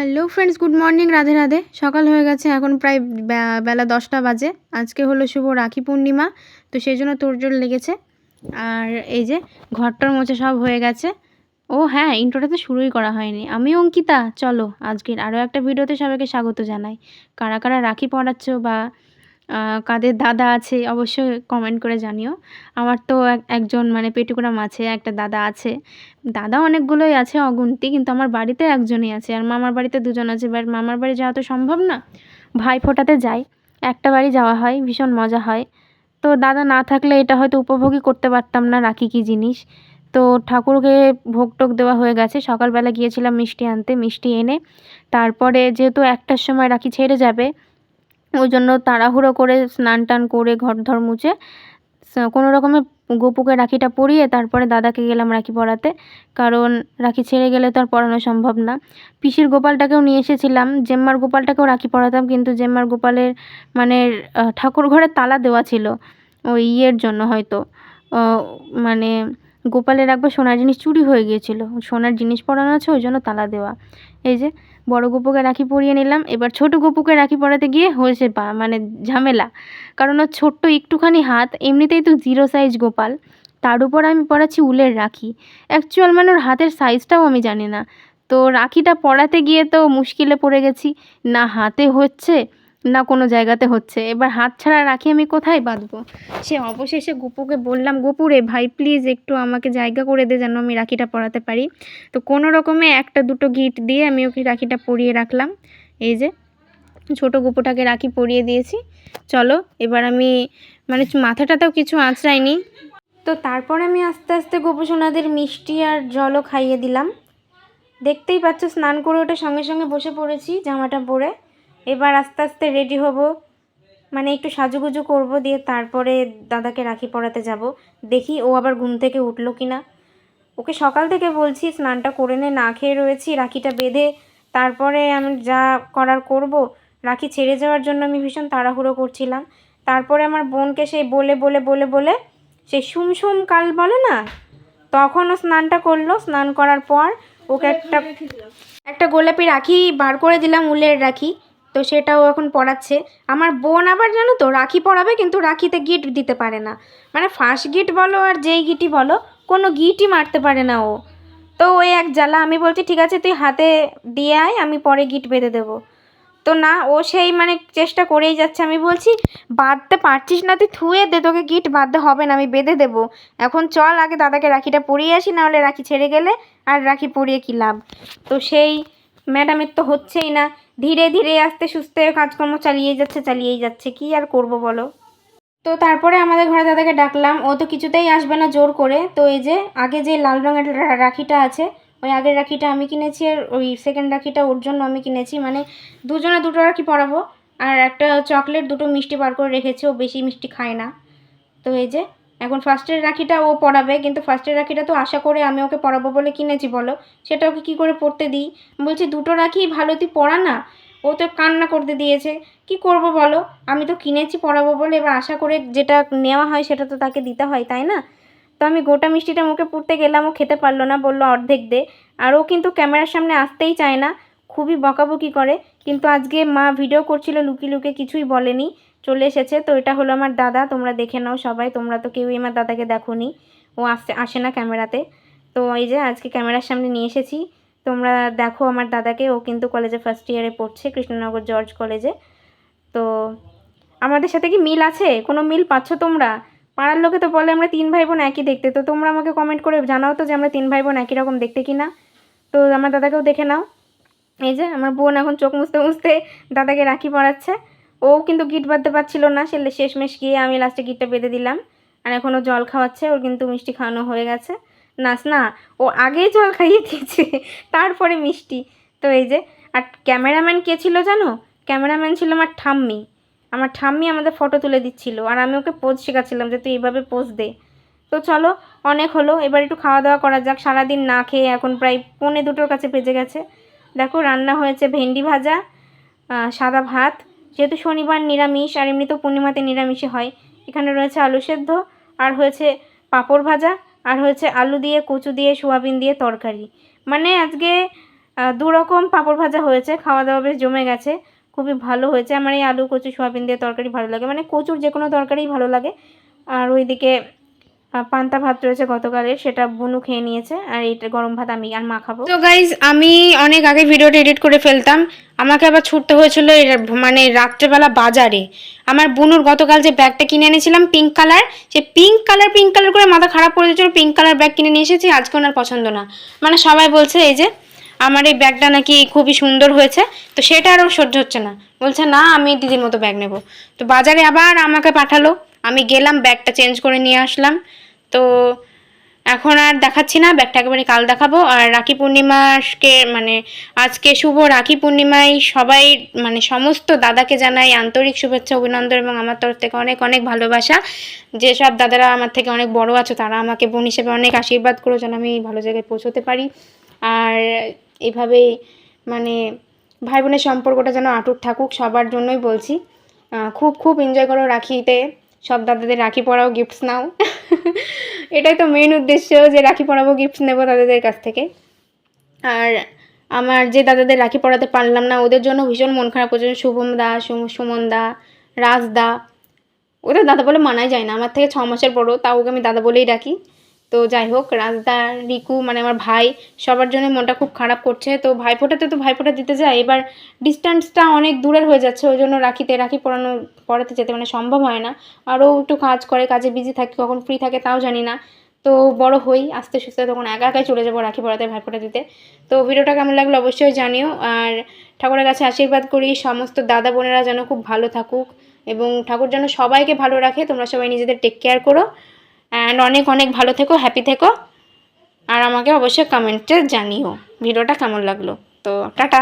Hello friends good morning Radhe Radhe. সকাল হয়ে গেছে, এখন প্রায় বেলা দশটা বাজে। আজকে হলো শুভ রাখি পূর্ণিমা, তো সেই জন্য তোড়জোড় লেগেছে। আর এই যে ঘরটার মোছে সব হয়ে গেছে। ও হ্যাঁ ইন্ট্রোটা তো শুরুই করা হয়নি। আমি অঙ্কিতা, চলো আজকের আরও একটা ভিডিওতে সবাইকে স্বাগত জানাই। কারা কারা রাখি পড়াচ্ছ বা কাদের দাদা আছে অবশ্যই কমেন্ট করে জানিও। আমার তো এক- একজন মানে পেটুকুরাম আছে, একটা দাদা আছে। দাদা অনেকগুলোই আছে অগুন্তি, কিন্তু আমার বাড়িতে একজনই আছে। আর মামার বাড়িতে দুজন আছে বাট মামার বাড়ি যাওয়া তো সম্ভব না। ভাই ফোটাতে যাই একটা বাড়ি যাওয়া হয়, ভীষণ মজা হয়। তো দাদা না থাকলে এটা হয়তো উপভোগই করতে পারতাম না রাখি কী জিনিস। তো ঠাকুরকে ভোগ টোক দেওয়া হয়ে গেছে। সকালবেলা গিয়েছিলাম মিষ্টি আনতে, মিষ্টি এনে। তারপরে যেহেতু একটার সময় রাখি ছেড়ে যাবে ওই জন্য তাড়াহুড়ো করে স্নান টান করে ঘর ধর মুছে কোনো রকমে গোপুকে রাখিটা পরিয়ে তারপরে দাদাকে গেলাম রাখি পরাতে কারণ রাখি ছেড়ে গেলে তো আর পরানো সম্ভব না। পিসির গোপালটাকেও নিয়ে এসেছিলাম, জেম্মার গোপালটাকেও রাখি পরাতাম কিন্তু জেম্মার গোপালের মানে ঠাকুর ঘরে তালা দেওয়া ছিল, ওই ইয়ের জন্য হয়তো। মানে গোপালের একবার সোনার জিনিস চুরি হয়ে গিয়েছিল। সোনার জিনিস পরানো আছে, ওই জন্য তালা দেওয়া। এই যে, বড় গোপুকে রাখি পরিয়ে নিলাম। এবার ছোট গোপুকে রাখি পরাতে গিয়ে হয়েছে বা মানে ঝামেলা। কারণ ওর ছোট্ট একটুখানি হাত, এমনিতেই তো জিরো সাইজ গোপাল। তার উপর আমি পরাচ্ছি উলের রাখি। অ্যাকচুয়াল মানে ওর হাতের সাইজটাও আমি জানি না। তো রাখিটা পরাতে গিয়ে তো মুশকিলে পড়ে গেছি। না, হাতে হচ্ছে না কোনো জায়গাতে হচ্ছে। এবার হাত ছাড়া রাখি আমি কোথায় বাঁধবো? সে অবশেষে গোপুকে বললাম গোপুরে ভাই প্লিজ একটু আমাকে জায়গা করে দে যেন আমি রাখিটা পরাতে পারি। তো কোনো রকমে একটা দুটো গিট দিয়ে আমি ওকে রাখিটা পরিয়ে রাখলাম। এই যে, ছোট গোপুটাকে রাখি পরিয়ে দিয়েছি। চলো, এবার আমি মানে মাথাটাতেও কিছু আঁচড়াইনি। তো তারপর আমি আস্তে আস্তে গোপুসোনাদের মিষ্টি আর জলও খাইয়ে দিলাম। দেখতেই পাচ্ছ, স্নান করে ওটা সঙ্গে সঙ্গে বসে পড়েছি জামাটা পরে। এবার আস্তে আস্তে রেডি হব। মানে একটু সাজুগুজু করব দিয়ে তারপরে দাদাকে রাখি পরাতে যাব। দেখি ও আবার ঘুম থেকে উঠল কি না ওকে সকাল থেকে বলছি স্নানটা করে নে না খেয়ে রয়েছি রাখিটা বেঁধে তারপরে আমি যা করার করব রাখি ছেড়ে যাওয়ার জন্য আমি ভীষণ তাড়াহুড়ো করছিলাম। তারপরে আমার বোনকে সেই বলে বলে বলে বলে সেই সুম সুম কাল বলে না তখনও স্নানটা করল। স্নান করার পর ওকে একটা একটা গোলাপি রাখি বার করে দিলাম উলের রাখি। তো সেটাও এখন পড়াচ্ছে। আমার বোন আবার জানো তো, রাখি পড়াবে কিন্তু রাখিতে গিট দিতে পারে না। মানে ফার্স্ট গিট বলো আর যেই গিটই বলো, কোনো গিটই মারতে পারে না ও। তো ওই এক জ্বালা, আমি বলছি, ঠিক আছে, তুই হাতে দিয়ে আয়, আমি পরে গিট বেঁধে দেবো। তো না, ও সেই মানে চেষ্টা করেই যাচ্ছে। আমি বলছি, বাঁধতে পারছিস না, তুই থুয়ে দে, তোকে গিট বাঁধতে হবে না, আমি বেঁধে দেবো। এখন চল, আগে দাদাকে রাখিটা পরিয়ে আসি, নাহলে রাখি ছেড়ে গেলে আর রাখি পরিয়ে কী লাভ? তো সেই ম্যাডামের তো হচ্ছেই না। ধীরে ধীরে আস্তে সুস্থে কাজকর্ম চালিয়ে যাচ্ছে, চালিয়েই যাচ্ছে। কি আর করব বলো? তো তারপরে আমাদের ঘরে দাদাকে ডাকলাম। ও তো কিছুতেই আসবে না জোর করে। তো এই যে, আগে যে লাল রঙের রাখিটা আছে, ওই আগের রাখিটা আমি কিনেছি আর ওই সেকেন্ড রাখিটা ওর জন্য আমি কিনেছি। মানে দুজনে দুটো রাখি পরাবো। আর একটা চকলেট দুটো মিষ্টি বার করে রেখেছি। ও বেশি মিষ্টি খায় না। তো এই যে এখন ফার্স্টের রাখিটা ও পরাবে কিন্তু ফার্স্টের রাখিটা তো আশা করে আমি ওকে পরাবো বলে কিনেছি, বলো? সেটা ওকে কী করে পরতে দিই? বলছি, দুটো রাখি, ভালো তুই পড়া না? ও তো কান্না করতে দিয়েছে। কি করব বলো? আমি তো কিনেছি পরাবো বলে এবার আশা করে যেটা নেওয়া হয় সেটা তো তাকে দিতে হয়, তাই না? তো আমি গোটা মিষ্টিটা মুখে পুড়তে গেলাম, ও খেতে পারল না, বলল, অর্ধেক দে। আর ও কিন্তু ক্যামেরার সামনে আসতেই চায় না, খুবই বকাবকি করে। কিন্তু আজকে মা ভিডিও করছিল লুকিয়ে লুকিয়ে কিছুই বলেনি। চলে এসেছে। তো এটা হলো আমার দাদা, তোমরা দেখে নাও সবাই। তোমরা তো কেউই আমার দাদাকে দেখো নি ও আসে আসে না ক্যামেরাতে। তো এই যে আজকে ক্যামেরার সামনে নিয়ে এসেছি। তোমরা দেখো আমার দাদাকে। ও কিন্তু কলেজে ফার্স্ট ইয়ারে পড়ছে, কৃষ্ণনগর জর্জ কলেজে তো আমাদের সাথে কি মিল আছে? কোনো মিল পাচ্ছ তোমরা? পাড়ার লোকে তো বলে আমরা তিন ভাই বোন একই দেখতে। তো তোমরা আমাকে কমেন্ট করে জানাও তো যে আমরা তিন ভাই বোন একই রকম দেখতে কি না তো আমার দাদাকেও দেখে নাও। এই যে আমার বোন এখন চোখ মুছতে মুছতে দাদাকে রাখি পরাচ্ছে ও কিন্তু গিট বাঁধতে পারছিল না, সে শেষমেশ গিয়ে আমি লাস্টে গিটটা বেঁধে দিলাম। আর এখন ও জল খাওয়াচ্ছে, ওর কিন্তু মিষ্টি খাওয়ানো হয়ে গেছে। নাস, না, ও আগেই জল খাইয়ে দিয়েছে, তারপরে মিষ্টি। তো এই যে, আর ক্যামেরাম্যান কে ছিল জানো? ক্যামেরাম্যান ছিল আমার ঠাম্মি। আমার ঠাম্মি আমাদের ফটো তুলে দিচ্ছিল, আর আমি ওকে পোজ শেখাচ্ছিলাম যে তুই এইভাবে পোজ দে। তো চলো, অনেক হলো, এবার একটু খাওয়া দাওয়া করা যাক। সারাদিন না খেয়ে এখন প্রায় পৌনে দুটোর কাছে বেজে গেছে। দেখো, রান্না হয়েছে ভেন্ডি ভাজা সাদা ভাত যেহেতু শনিবার নিরামিষ আর এমনিতেও পূর্ণিমাতে নিরামিষে হয়, এখানে রয়েছে আলু সেদ্ধ, আর হয়েছে পাপড় ভাজা, আর হয়েছে আলু দিয়ে, কচু দিয়ে, সোয়াবিন দিয়ে তরকারি। মানে আজকে দু রকম পাঁপড় ভাজা হয়েছে খাওয়া দাওয়া বেশ জমে গেছে, খুবই ভালো হয়েছে। আমার এই আলু, কচু, সোয়াবিন দিয়ে তরকারি ভালো লাগে। মানে কচুর যে কোনো তরকারিই ভালো লাগে। আর ওইদিকে পান্তা ভাত রয়েছে গতকালের, সেটা বুনু খেয়ে নিয়েছে, আর এটা গরম ভাত আমি আর মা খাব। তো গাইজ আমি অনেক আগে ভিডিওটা এডিট করে ফেলতাম। আমাকে আবার ছুটতে হয়েছিল মানে রাত্রেবেলা বাজারে। আমার বুনুর গতকাল যে ব্যাগটা কিনে এনেছিলাম পিঙ্ক কালার সে পিঙ্ক কালার পিঙ্ক কালার করে মাথা খারাপ করে দিয়েছিল পিঙ্ক কালার ব্যাগ কিনে নিয়ে এসেছি, আজকে ওনার পছন্দ না। মানে সবাই বলছে, এই যে, আমার এই ব্যাগটা নাকি খুবই সুন্দর হয়েছে। তো সেটা আরও সহ্য হচ্ছে না। বলছে, না, আমি দিদির মতো ব্যাগ নেব। তো বাজারে আবার আমাকে পাঠালো। আমি গেলাম ব্যাগটা চেঞ্জ করে নিয়ে আসলাম। তো এখন আর দেখাচ্ছি না, ব্যাগটা একেবারে কাল দেখাবো। আর রাখি পূর্ণিমাকে মানে আজকে শুভ রাখি পূর্ণিমায় সবাই মানে সমস্ত দাদাকে জানাই আন্তরিক শুভেচ্ছা, অভিনন্দন এবং আমার তরফ থেকে অনেক অনেক ভালোবাসা। যেসব দাদারা আমার থেকে অনেক বড় আছো, তারা আমাকে বোন হিসেবে অনেক আশীর্বাদ করো যেন আমি ভালো জায়গায় পৌঁছতে পারি। আর এভাবেই মানে ভাই বোনের সম্পর্কটা যেন আটুট থাকুক, সবার জন্যই বলছি। খুব খুব এনজয় করো রাখিতে। সব দাদাদের রাখি পরাও গিফটস নাও। এটাই তো মেন উদ্দেশ্য যে রাখি পরাবো গিফট নেব দাদাদের কাছ থেকে। আর আমার যে দাদাদের রাখি পড়াতে পারলাম না, ওদের জন্য ভীষণ মন খারাপ করছে। শুভম দা সুমন দা, রাজ দা, ওদের দাদা বলে মানাই যায় না। আমার থেকে ছ মাসের বড়, তাও ওকে আমি দাদা বলেই ডাকি তো যাই হোক রাজদা রিকু মানে আমার ভাই, সবার জন্য মনটা খুব খারাপ করছে। তো ভাইফোঁটাতে তো ভাইফোঁটা দিতে যায়, এবার ডিস্টেন্সটা অনেক দূরের হয়ে যাচ্ছে, ওই জন্য রাখিতে, রাখি পড়ানো, পড়াতে যেতে মানে সম্ভব হয় না। আরও একটু কাজ করে, কাজে বিজি থাকে, কখন ফ্রি থাকে তাও জানি না। তো বড় হই, আস্তে সুস্তে তখন একা একাই চলে যাব রাখি পড়াতে, ভাইফোঁটা দিতে। তো ভিডিওটা কেমন লাগল অবশ্যই জানিও। আর ঠাকুরের কাছে আশীর্বাদ করি, সমস্ত দাদা বোনেরা যেন খুব ভালো থাকুক এবং ঠাকুর যেন সবাইকে ভালো রাখে, তোমরা সবাই নিজেদের টেক কেয়ার করো। অ্যান্ড অনেক অনেক ভালো থেকো হ্যাপি থেকো। আর আমাকে অবশ্যই কমেন্টে জানিও। ভিডিওটা কেমন লাগল? তো টাটা।